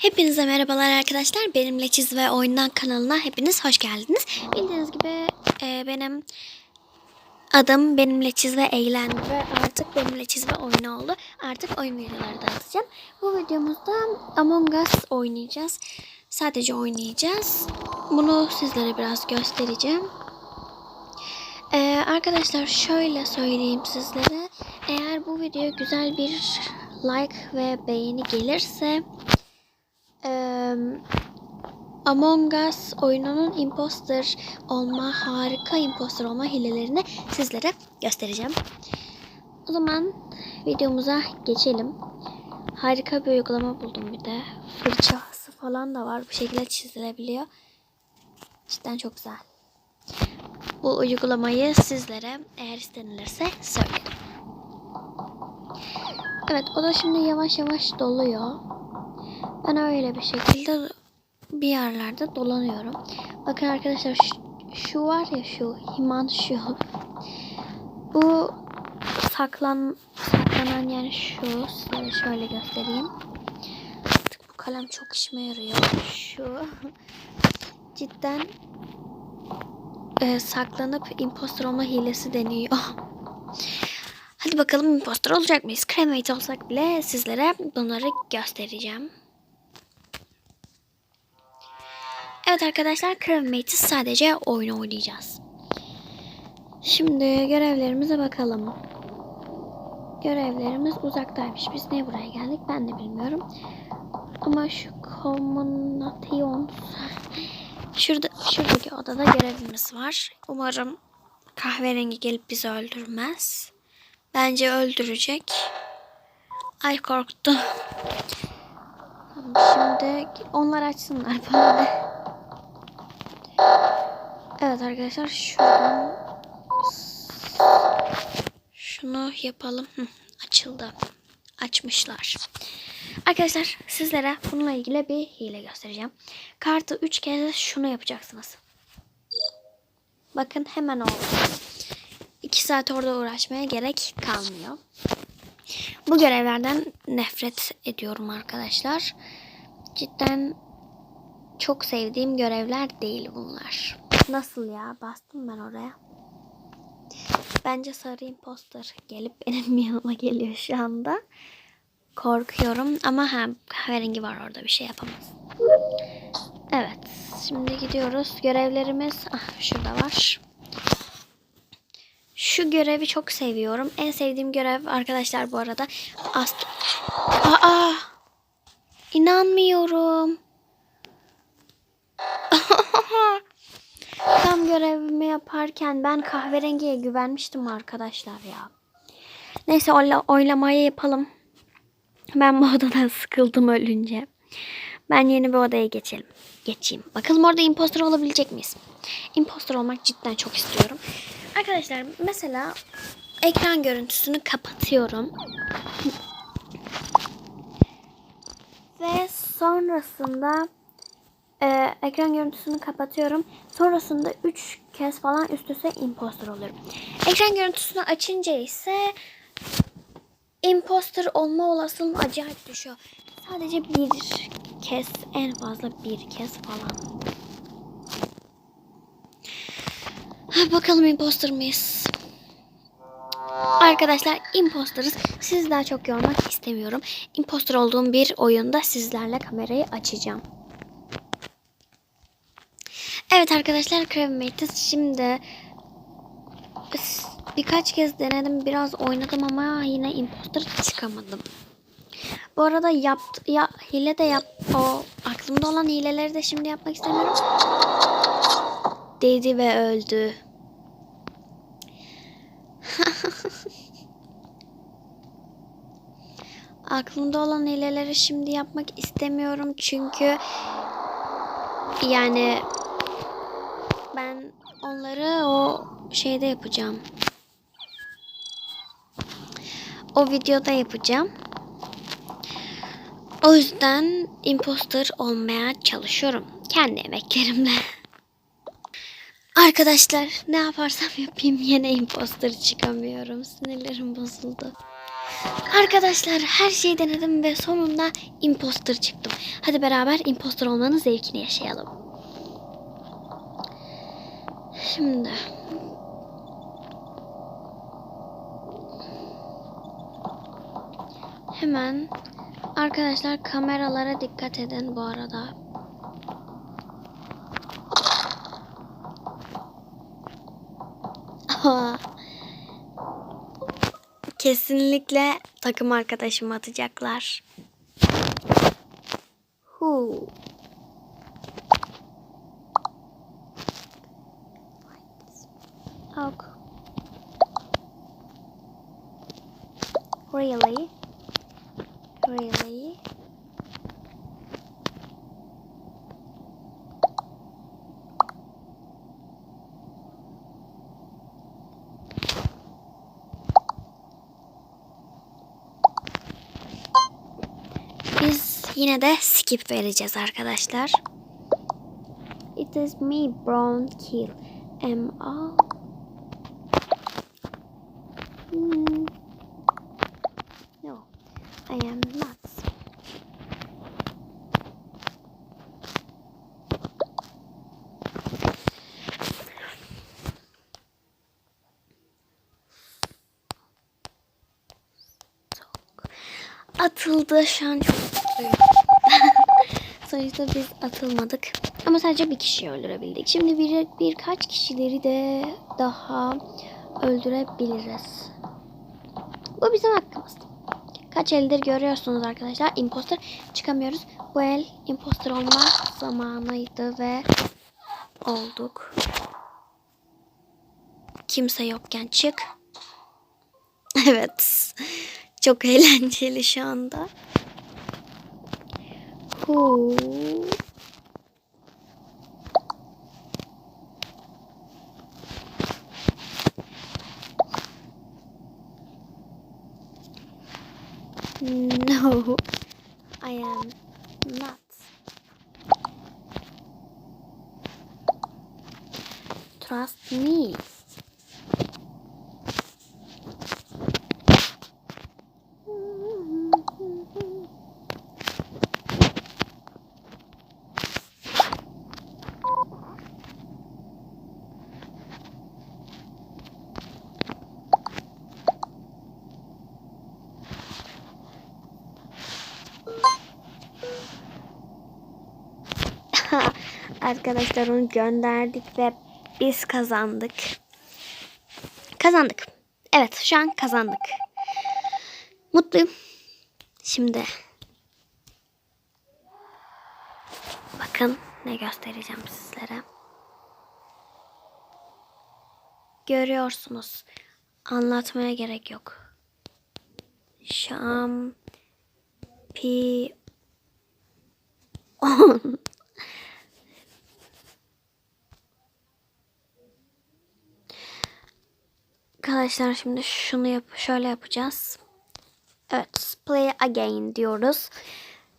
Hepinize merhabalar arkadaşlar. Benimle Çiz ve Oyundan kanalına hepiniz hoş geldiniz. Bildiğiniz gibi e, benim adım Benimle Çiz ve Eğlen ve artık Benimle Çiz ve Oyun oldu. Artık oyun videoları da atacağım. Bu videomuzda Among Us oynayacağız. Sadece oynayacağız. Bunu sizlere biraz göstereceğim. Ee, arkadaşlar şöyle söyleyeyim sizlere. Eğer bu videoya güzel bir like ve beğeni gelirse Among Us oyununun imposter olma, harika imposter olma hilelerini sizlere göstereceğim. O zaman videomuza geçelim. Harika bir uygulama buldum bir de. Fırçası falan da var. Bu şekilde çizilebiliyor. Cidden çok güzel. Bu uygulamayı sizlere eğer istenilirse söylerim. Evet o da şimdi yavaş yavaş doluyor. Ben öyle bir şekilde bir yerlerde dolanıyorum. Bakın arkadaşlar şu, şu var ya şu himan şu. Bu saklan saklanan yani şu size şöyle göstereyim. Artık bu kalem çok işime yarıyor. Şu cidden e, saklanıp impostor olma hilesi deniyor. Hadi bakalım impostor olacak mıyız? Cremate olsak bile sizlere bunları göstereceğim. Evet arkadaşlar Crewmate'i sadece oyun oynayacağız. Şimdi görevlerimize bakalım. Görevlerimiz uzaktaymış. Biz niye buraya geldik ben de bilmiyorum. Ama şu Communations Şurada, şuradaki odada görevimiz var. Umarım kahverengi gelip bizi öldürmez. Bence öldürecek. Ay korktum. Şimdi onlar açsınlar bana. Evet arkadaşlar şuradan şunu yapalım. Hı, açıldı. Açmışlar. Arkadaşlar sizlere bununla ilgili bir hile göstereceğim. Kartı 3 kez şunu yapacaksınız. Bakın hemen oldu. 2 saat orada uğraşmaya gerek kalmıyor. Bu görevlerden nefret ediyorum arkadaşlar. Cidden çok sevdiğim görevler değil bunlar. Nasıl ya? Bastım ben oraya. Bence sarı imposter gelip benim yanıma geliyor şu anda. Korkuyorum ama ha kahverengi var orada bir şey yapamaz. Evet. Şimdi gidiyoruz. Görevlerimiz ah, şurada var. Şu görevi çok seviyorum. En sevdiğim görev arkadaşlar bu arada. Ast Aa! İnanmıyorum. Görevimi yaparken ben kahverengiye güvenmiştim arkadaşlar ya. Neyse oyla, oylamayı yapalım. Ben bu odadan sıkıldım ölünce. Ben yeni bir odaya geçelim. Geçeyim. Bakalım orada impostor olabilecek miyiz? Impostor olmak cidden çok istiyorum. Arkadaşlar mesela ekran görüntüsünü kapatıyorum. Ve sonrasında e, ekran görüntüsünü kapatıyorum. Sonrasında 3 kez falan üst üste imposter oluyorum. Ekran görüntüsünü açınca ise imposter olma olasılığım acayip düşüyor. Sadece bir kez en fazla bir kez falan. Bakalım imposter mıyız? Arkadaşlar imposterız. Sizi daha çok yormak istemiyorum. Imposter olduğum bir oyunda sizlerle kamerayı açacağım. Evet arkadaşlar Crewmate'iz. Şimdi birkaç kez denedim. Biraz oynadım ama yine imposter çıkamadım. Bu arada yaptı, ya, hile de yap, o aklımda olan hileleri de şimdi yapmak istemiyorum. Dedi ve öldü. Aklımda olan hileleri şimdi yapmak istemiyorum çünkü yani onları o şeyde yapacağım. O videoda yapacağım. O yüzden imposter olmaya çalışıyorum. Kendi emeklerimle. Arkadaşlar ne yaparsam yapayım yine imposter çıkamıyorum. Sinirlerim bozuldu. Arkadaşlar her şeyi denedim ve sonunda imposter çıktım. Hadi beraber imposter olmanın zevkini yaşayalım. Şimdi hemen arkadaşlar kameralara dikkat edin bu arada. Kesinlikle takım arkadaşımı atacaklar. Hu. Ok. Really? Really? Biz yine de skip vereceğiz arkadaşlar. It is me brown kill. Am I? No, I am not. Atıldı şu an çok mutluyum. Sonuçta biz atılmadık. Ama sadece bir kişiyi öldürebildik. Şimdi bir, birkaç kişileri de daha öldürebiliriz. Bu bizim hakkımız. Kaç eldir görüyorsunuz arkadaşlar. Imposter çıkamıyoruz. Bu el imposter olma zamanıydı ve olduk. Kimse yokken çık. Evet. Çok eğlenceli şu anda. Huu. No, I am not. Trust me. Arkadaşlar onu gönderdik ve biz kazandık. Kazandık. Evet şu an kazandık. Mutluyum. Şimdi bakın ne göstereceğim sizlere. Görüyorsunuz. Anlatmaya gerek yok. Şam pi on Arkadaşlar şimdi şunu yap şöyle yapacağız. Evet, play again diyoruz.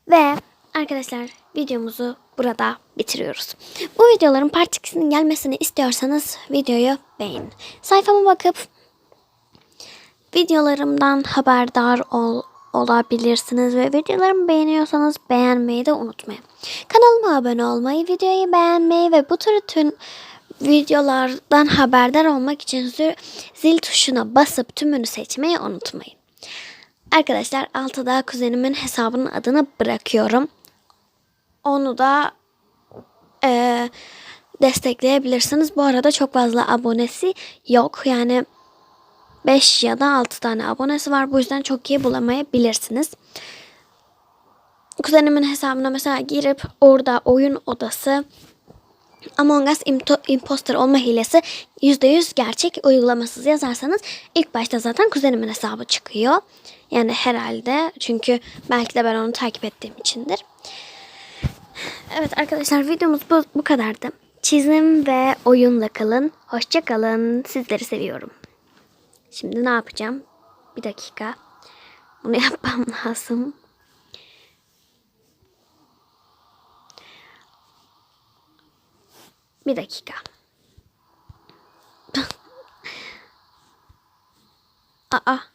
Ve arkadaşlar videomuzu burada bitiriyoruz. Bu videoların part 2'sinin gelmesini istiyorsanız videoyu beğenin. Sayfama bakıp videolarımdan haberdar ol, olabilirsiniz ve videolarımı beğeniyorsanız beğenmeyi de unutmayın. Kanalıma abone olmayı, videoyu beğenmeyi ve bu tür tüm videolardan haberdar olmak için zil tuşuna basıp tümünü seçmeyi unutmayın. Arkadaşlar altıda kuzenimin hesabının adını bırakıyorum. Onu da e, destekleyebilirsiniz. Bu arada çok fazla abonesi yok. Yani 5 ya da 6 tane abonesi var. Bu yüzden çok iyi bulamayabilirsiniz. Kuzenimin hesabına mesela girip orada oyun odası Among Us imposter olma hilesi %100 gerçek uygulamasız yazarsanız ilk başta zaten kuzenimin hesabı çıkıyor. Yani herhalde çünkü belki de ben onu takip ettiğim içindir. Evet arkadaşlar videomuz bu, bu kadardı. Çizim ve oyunla kalın. Hoşça kalın. Sizleri seviyorum. Şimdi ne yapacağım? Bir dakika. Bunu yapmam lazım. Bir dakika. Aa.